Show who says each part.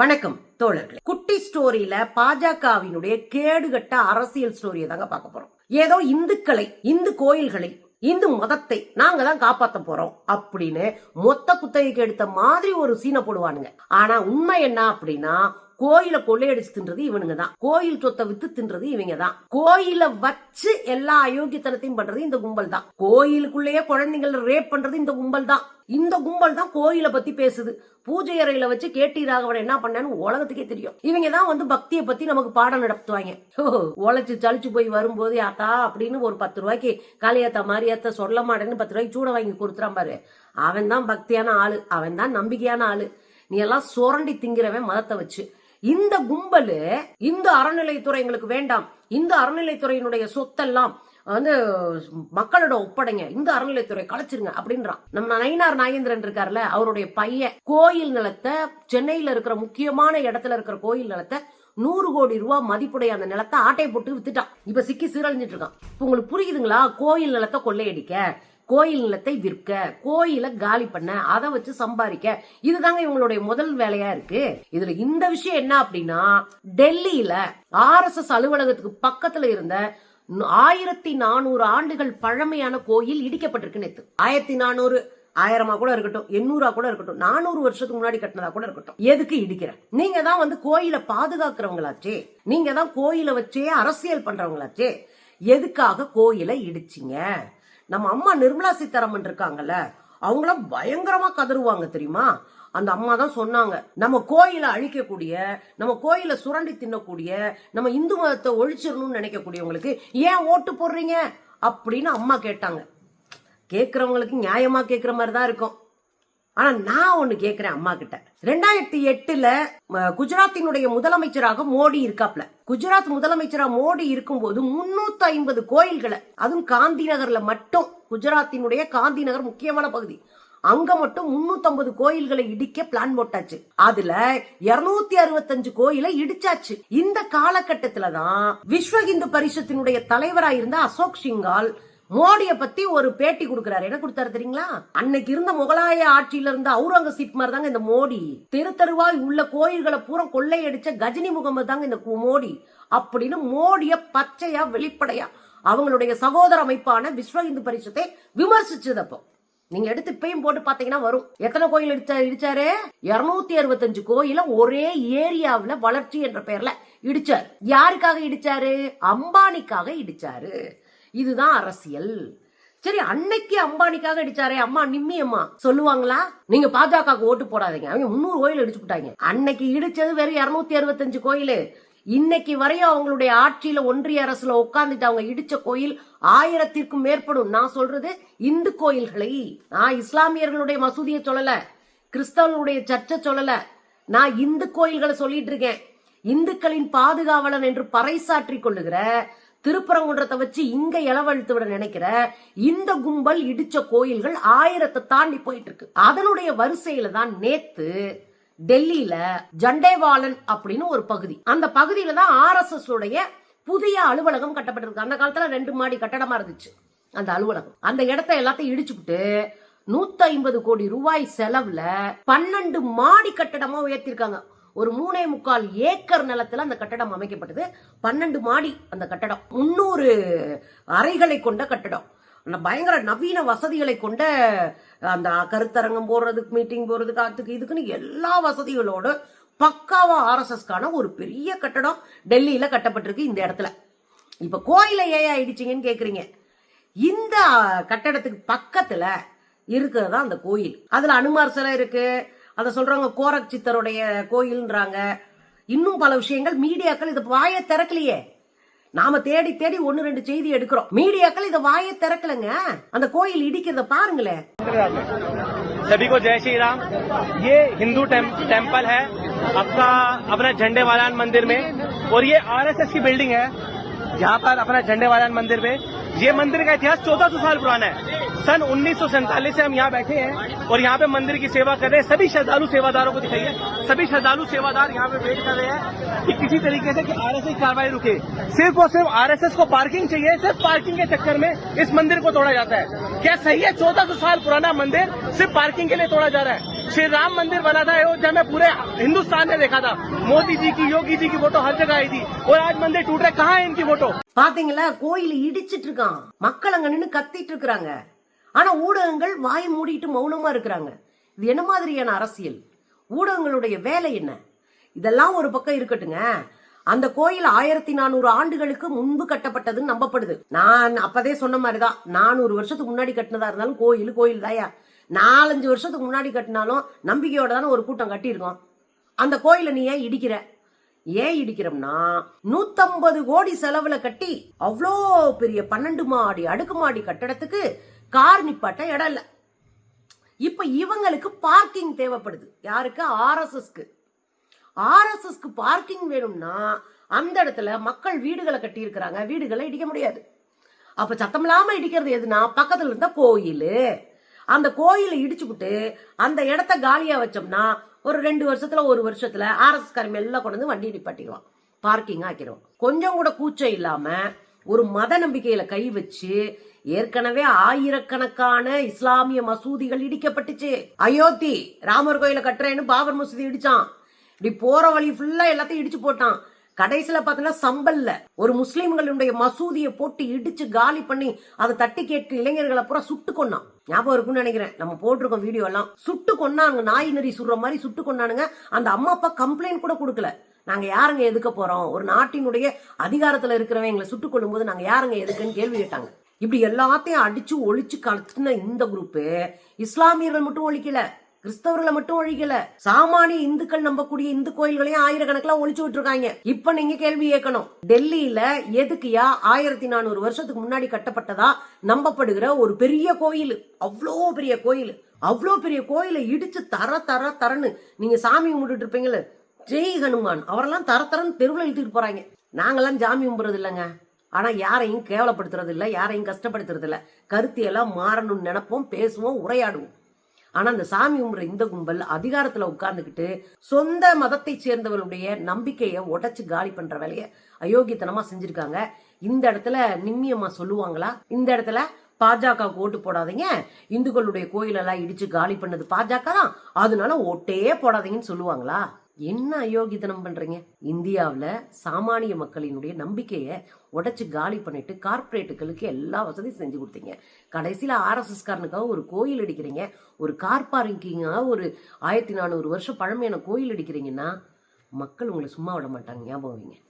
Speaker 1: வணக்கம் தோழர்களே. குட்டி ஸ்டோரியில பாஜகவினுடைய கேடுகட்ட அரசியல் ஸ்டோரியை தாங்க பார்க்க போறோம். ஏதோ இந்துக்களை இந்து கோயில்களை இந்து மதத்தை நாங்க தான் காப்பாத்த போறோம் அப்படின்னு மொத்த குத்தகைக்கு எடுத்த மாதிரி ஒரு சீனை போடுவானுங்க. ஆனா உண்மை என்ன அப்படின்னா கோயில கொள்ளையடிச்சு தின்றது இவனுங்க தான் கோயில் சொத்தை வித்து தின்றது இவங்க தான் கோயில வச்சு எல்லா அயோக்கியத்தனத்தையும் பண்றது இந்த கும்பல் தான் கோயிலுக்குள்ளேயே குழந்தைங்களை ரேப் பண்றது இந்த கும்பல் தான் இந்த கும்பல் தான் கோயிலை பத்தி பேசுது. பூஜை அறையில வச்சு கேட்டி ராகவன் என்ன பண்ணான்னு உலகத்துக்கே தெரியும். இவங்க தான் வந்து பக்தியை பத்தி நமக்கு பாடம் நடத்துவாங்க. ஓ, உழைச்சு சளிச்சு போய் வரும்போது ஆத்தா அப்படின்னு ஒரு பத்து ரூபாய்க்கு காளியாத்தா மாரியாத்தா சொல்ல மாட்டேன்னு பத்து ரூபாய்க்கு சூட வாங்கி கொடுத்துறான் பாரு. அவன் தான் பக்தியான ஆளு. அவன் தான் நம்பிக்கையான ஆளு. நீ எல்லாம் சுரண்டி திங்கிறவன் மதத்தை வச்சு. இந்த கும்பலு இந்த அறநிலைத்துறை எங்களுக்கு வேண்டாம். இந்த அறநிலைத்துறையினுடைய சொத்தெல்லாம் வந்து மக்களோட ஒப்படைங்க. இந்த அறநிலைத்துறை கலைச்சிருங்க அப்படின்றான். நம்ம நயினார் நாகேந்திரன் இருக்காருல்ல அவருடைய பையன். கோயில் நிலத்தை சென்னையில இருக்கிற முக்கியமான இடத்துல இருக்கிற கோயில் நிலத்தை நூறு கோடி ரூபாய் மதிப்புடைய அந்த நிலத்தை ஆட்டை போட்டு வித்துட்டான். இப்ப சிக்கி சீரழிஞ்சிட்டு இருக்கான். இப்ப உங்களுக்கு புரியுதுங்களா? கோயில் நிலத்தை கொள்ளையடிக்க. கோயில் நிலத்தை விற்க கோயிலை காலி பண்ண அதை வச்சு சம்பாதிக்க இதுதாங்க இவங்களுடைய முதல் வேலையா இருக்கு. இதுல இந்த விஷயம் என்ன அப்படின்னா டெல்லியில ஆர்எஸ்எஸ் அலுவலகத்துக்கு பக்கத்துல இருந்த ஆயிரத்தி நானூறு ஆண்டுகள் பழமையான கோயில் இடிக்கப்பட்டிருக்கு நேத்து. ஆயிரத்தி நானூறு ஆயிரமா கூட இருக்கட்டும் எண்ணூறா கூட இருக்கட்டும் நானூறு வருஷத்துக்கு முன்னாடி கட்டினதா கூட இருக்கட்டும். எதுக்கு இடிக்கிற? நீங்க தான் வந்து கோயிலை பாதுகாக்கிறவங்களாச்சே. நீங்க தான் கோயிலை வச்சே அரசியல் பண்றவங்களாச்சே. எதுக்காக கோயிலை இடிச்சிங்க? நம்ம அம்மா நிர்மலா சீதாராமன் இருக்காங்கல்ல அவங்களாம் பயங்கரமா கதறுவாங்க தெரியுமா? அந்த அம்மா தான் சொன்னாங்க நம்ம கோயிலை அழிக்கக்கூடிய நம்ம கோயிலை சுரண்டி தின்னக்கூடிய நம்ம இந்து மதத்தை ஒழிச்சிடணும்னு நினைக்கக்கூடியவங்களுக்கு ஏன் ஓட்டு போடுறீங்க? அப்படின்னு அம்மா கேட்டாங்க. கேட்கறவங்களுக்கு நியாயமா கேட்குற மாதிரி தான் இருக்கும். ஆனா நான் ஒண்ணு கேக்குறேன் அம்மா கிட்ட ரெண்டாயிரத்தி எட்டுல குஜராத்தினுடைய முதலமைச்சராக மோடி இருக்காப்ல. குஜராத் முதலமைச்சரா மோடி இருக்கும்போது முன்னூத்தி ஐம்பது கோயில்களை அதுவும் காந்தி நகர்ல மட்டும் குஜராத்தினுடைய காந்தி நகர் முக்கியமான பகுதி அங்க மட்டும் 350 கோயில்களை இடிக்க பிளான் போட்டாச்சு. அதுல 265 அறுபத்தஞ்சு கோயிலை இடிச்சாச்சு. இந்த காலகட்டத்துலதான் விஸ்வ இந்து பரிஷத்தினுடைய தலைவராயிருந்த அசோக் சிங்கால் மோடிய பத்தி ஒரு பேட்டி கொடுக்கிறாரு. என்ன கொடுத்தாரு தெரியுங்களா? அன்னைக்கு இருந்த முகலாய ஆட்சியில இருந்த அவுரங்கசீப் மாதிரி தாங்க இந்த மோடி. தெரு தெருவாய் உள்ள கோயில்களை பூரா கொள்ளையடிச்ச கஜினி முகமது தாங்க இந்த மோடி. அப்படின்னு மோடிய பச்சையா வெளிப்படையா அவங்களுடைய சகோதர அமைப்பான விஸ்வ இந்து பரிஷத்தை விமர்சிச்சது அப்போ. நீங்க எடுத்து இப்பயும் போட்டு பாத்தீங்கன்னா வரும். எத்தனை கோயில் இடிச்சா இடிச்சாரு? இருநூத்தி அறுபத்தஞ்சு கோயில ஒரே ஏரியாவில வளர்ச்சி என்ற பெயர்ல இடிச்சார். யாருக்காக இடிச்சாரு? அம்பானிக்காக இடிச்சாரு. இதுதான் அரசியல். சரி அன்னைக்கு அம்பானிக்காக அடிச்சாரே அம்மா நிம்மி அம்மா சொல்லுவாங்களா? நீங்க பாஜகவுக்கு ஓட்டு போடாதீங்க. அவங்க முன்னூறு கோயில் அடிச்சு விட்டாங்க அன்னைக்கு இடிச்சது வெறும் இருநூத்தி அறுபத்தஞ்சு கோயில். இன்னைக்கு வரையும் அவங்களுடைய ஆட்சியில ஒன்றிய அரசுல உட்கார்ந்துட்டு அவங்க இடிச்ச கோயில் ஆயிரத்திற்கும் மேற்படும். நான் சொல்றது இந்து கோயில்களை. நான் இஸ்லாமியர்களுடைய மசூதியை சொல்லல. கிறிஸ்தவர்களுடைய சர்ச்சை சொல்லல. நான் இந்து கோயில்களை சொல்லிட்டு இருக்கேன். இந்துக்களின் பாதுகாவலன் என்று பறைசாற்றிக் கொள்ளுகிற திருப்பரங்குன்றத்தை வச்சு இங்க இளவழுத்து விட நினைக்கிற இந்த கும்பல் இடிச்ச கோயில்கள் ஆயிரத்தை தாண்டி போயிட்டு இருக்கு அதனுடைய வரிசையில தான் நேத்து டெல்லியில ஜண்டேவாலன் அப்படின்னு ஒரு பகுதி. அந்த பகுதியில தான் ஆர்எஸ்எஸ் உடைய புதிய அலுவலகம் கட்டப்பட்டிருக்கு. அந்த காலத்துல ரெண்டு மாடி கட்டடமா இருந்துச்சு. அந்த அலுவலகம். அந்த இடத்த எல்லாத்தையும் இடிச்சுக்கிட்டு நூத்தி ஐம்பது கோடி ரூபாய் செலவுல பன்னெண்டு மாடி கட்டடமா உயர்த்திருக்காங்க ஒரு மூணே முக்கால் ஏக்கர் நிலத்துல அந்த கட்டடம் அமைக்கப்பட்டது. பன்னெண்டு மாடி அந்த கட்டடம். முன்னூறு அறைகளை கொண்ட கட்டடம். அந்த பயங்கர நவீன வசதிகளை கொண்ட அந்த கருத்தரங்கம் போடுறதுக்கு மீட்டிங் போடுறதுக்கு அதுக்கு இதுக்குன்னு எல்லா வசதிகளோட பக்காவா ஆர்எஸ்எஸ்க்கான ஒரு பெரிய கட்டடம் டெல்லியில கட்டப்பட்டிருக்கு இந்த இடத்துல. இப்ப கோயிலை ஏன் ஆயிடுச்சிங்கன்னு கேக்குறீங்க. இந்த கட்டடத்துக்கு பக்கத்துல இருக்கிறது தான் அந்த கோயில். அதுல அனுமார் சிலை இருக்கு. அதை சொல்றாங்க கோரக் சித்தருடைய கோயில்ன்றாங்க இன்னும் பல விஷயங்கள் மீடியாக்கள் இதை வாயை திறக்கலையே நாம தேடி தேடி ஒன்னு ரெண்டு செய்தி எடுக்கிறோம் மீடியாக்கள் இதை வாயை திறக்கலங்க அந்த கோயில் இடிக்கிறத பாருங்களேன்
Speaker 2: सभी को जय श्री राम ये हिंदू टेम, टेम्पल है आपका अपना झंडे वालान मंदिर में और ये आरएसएस की बिल्डिंग है यहाँ पर अपना झंडे वालान मंदिर में ये मंदिर का इतिहास 1400 साल पुराना है। सन उन्नीस से हम यहाँ बैठे हैं और यहाँ पे मंदिर की सेवा कर रहे हैं। सभी श्रद्धालु सेवादारों को दिखाइए। सभी श्रद्धालु सेवादार यहाँ पे वेट कर रहे हैं कि किसी तरीके से कि आरएसएस कार्रवाई रुके। सिर्फ़ और सिर्फ़ आरएसएस को पार्किंग चाहिए, सिर्फ़ पार्किंग के चक्कर में इस मंदिर को तोड़ा जाता है। क्या सही है? चौदह सौ साल पुराना मंदिर सिर्फ़ पार्किंग के लिए तोड़ा जा रहा है। श्री राम मंदिर बना था अयोध्या में पूरे हिंदुस्तान ने देखा था मोदी जी की योगी जी की फोटो हर जगह आई थी और आज मंदिर टूट रहे कहाँ है इनकी फोटो
Speaker 1: பாத்தீங்களா கோயில் இடிச்சிட்டு இருக்கான் மக்கள் அங்க நின்னு கத்திட்டு இருக்கிறாங்க ஆனா ஊடகங்கள் வாய் மூடிட்டு மௌனமா இருக்கிறாங்க இது என்ன மாதிரியான அரசியல் ஊடகங்களுடைய வேலை என்ன இதெல்லாம் ஒரு பக்கம் இருக்கட்டுங்க அந்த கோயில் ஆயிரத்தி நானூறு ஆண்டுகளுக்கு முன்பு கட்டப்பட்டதுன்னு நம்பப்படுது நான் அப்பதே சொன்ன மாதிரிதான் நானூறு வருஷத்துக்கு முன்னாடி கட்டினதா இருந்தாலும் கோயில் கோயில் தாயா நாலஞ்சு வருஷத்துக்கு முன்னாடி கட்டினாலும் நம்பிக்கையோட தானே ஒரு கூட்டம் கட்டியிருக்கோம். அந்த கோயிலை நீ ஏன் இடிக்கிற? ஏன் இடிக்கிறோம்னா நூத்தம்பது கோடி செலவுல கட்டி அவ்வளோ பெரிய பன்னெண்டு மாடி அடுக்குமாடி கட்டடத்துக்கு கார் நிப்பாட்ட இடம் இல்லை. இப்ப இவங்களுக்கு பார்க்கிங் தேவைப்படுது. யாருக்கு? ஆர்எஸ்எஸ்க்கு ஆர்எஸ்எஸ்க்கு பார்க்கிங் வேணும்னா அந்த இடத்துல மக்கள் வீடுகளை கட்டி இருக்கிறாங்க வீடுகளை இடிக்க முடியாது. அப்ப சத்தமில்லாம இடிக்கிறது எதுனா? பக்கத்துல இருந்த கோயில். அந்த கோயிலை இடிச்சுப்புட்டு அந்த இடத்த காலியா வச்சோம்னா ஒரு ரெண்டு வருஷத்துல ஒரு வருஷத்துல ஆர்எஸ் காரம் எல்லாம் கொண்டு வந்து வண்டி நிப்பாட்டிடுவான். பார்க்கிங் ஆக்கிடுவான். கொஞ்சம் கூட கூச்சம் இல்லாம ஒரு மத நம்பிக்கையில கை வச்சு ஏற்கனவே ஆயிரக்கணக்கான இஸ்லாமிய மசூதிகள் இடிக்கப்பட்டுச்சு. அயோத்தி ராமர் கோயிலை கட்டுறேன்னு பாபர் மசூதி இடிச்சான். இப்படி போற வழி ஃபுல்லா எல்லாத்தையும் இடிச்சு போட்டான். கடைசியில பார்த்தீங்கன்னா சம்பல்ல ஒரு முஸ்லீம்களுடைய மசூதியை போட்டு இடிச்சு காலி பண்ணி அதை தட்டி கேட்க இளைஞர்களை பூரா சுட்டு கொண்டான் ஞாபகம் இருக்கும்னு நினைக்கிறேன். நம்ம போட்டிருக்கோம் வீடியோ எல்லாம். சுட்டு கொன்னானுங்க நாய் நெறி சுடுற மாதிரி சுட்டு கொன்னானுங்க. அந்த அம்மா அப்பா கம்ப்ளைண்ட் கூட கொடுக்கல. நாங்க யாருங்க எதுக்க போறோம்? ஒரு நாட்டினுடைய அதிகாரத்துல இருக்கிறவங்க எங்களை சுட்டுக் கொள்ளும்போது நாங்க யாருங்க எதுக்குன்னு கேள்வி கேட்டாங்க. இப்படி எல்லாத்தையும் அடிச்சு ஒழிச்சு கலத்துன இந்த குரூப்பு இஸ்லாமியர்கள் மட்டும் ஒழிக்கல. கிறிஸ்தவர்களை மட்டும் ஒழிக்கல. சாமானிய இந்துக்கள் நம்பக்கூடிய இந்து கோயில்களையும் ஆயிரக்கணக்கில் ஒழிச்சு விட்டுருக்காங்க. இப்ப நீங்க கேள்வி கேட்கணும். டெல்லியில எதுக்குயா ஆயிரத்தி நானூறு வருஷத்துக்கு முன்னாடி கட்டப்பட்டதா? நம்பப்படுகிற ஒரு பெரிய கோயில். அவ்வளோ பெரிய கோயில். அவ்வளோ பெரிய கோயிலை இடிச்சு தர தர தரன்னு நீங்க சாமி கும்பிட்டுட்டு இருப்பீங்களே ஜெய் ஹனுமான். அவரெல்லாம் தர தரன்னு தெருவில் இழுத்துட்டு போறாங்க. நாங்கெல்லாம் ஜாமி கும்புறது இல்லைங்க. ஆனா யாரையும் கேவலப்படுத்துறது இல்லை யாரையும் கஷ்டப்படுத்துறது இல்லை. கருத்தியெல்லாம் மாறணும்னு நினைப்போம் பேசுவோம் உரையாடுவோம். ஆனா அந்த சாமி கும்பிடுற இந்த கும்பல் அதிகாரத்துல உட்கார்ந்துக்கிட்டு சொந்த மதத்தை சேர்ந்தவர்களுடைய நம்பிக்கையை உடைச்சு காலி பண்ற வேலையை அயோக்கியத்தனமா செஞ்சிருக்காங்க. இந்த இடத்துல நிம்மியம்மா சொல்லுவாங்களா? இந்த இடத்துல பாஜக ஓட்டு போடாதீங்க. இந்துக்களுடைய கோயிலெல்லாம் இடிச்சு காலி பண்ணது பாஜக தான். அதனால ஓட்டே போடாதீங்கன்னு சொல்லுவாங்களா? என்ன அயோக்கியத்தனம் பண்றீங்க? இந்தியாவில் சாமானிய மக்களினுடைய நம்பிக்கையை உடைச்சு காலி பண்ணிட்டு கார்ப்பரேட்டுகளுக்கு எல்லா வசதியும் செஞ்சு கொடுத்தீங்க. கடைசியில் ஆர்எஸ்எஸ்காரனுக்காக ஒரு கோயில் அடிக்கிறீங்க. ஒரு கார் பார்க்கிங்காக ஒரு ஆயிரத்தி நானூறு வருஷம் பழமையான கோயில் அடிக்கிறீங்கன்னா மக்கள் உங்களை சும்மா விட மாட்டாங்க. ஞாபகம் வைங்க.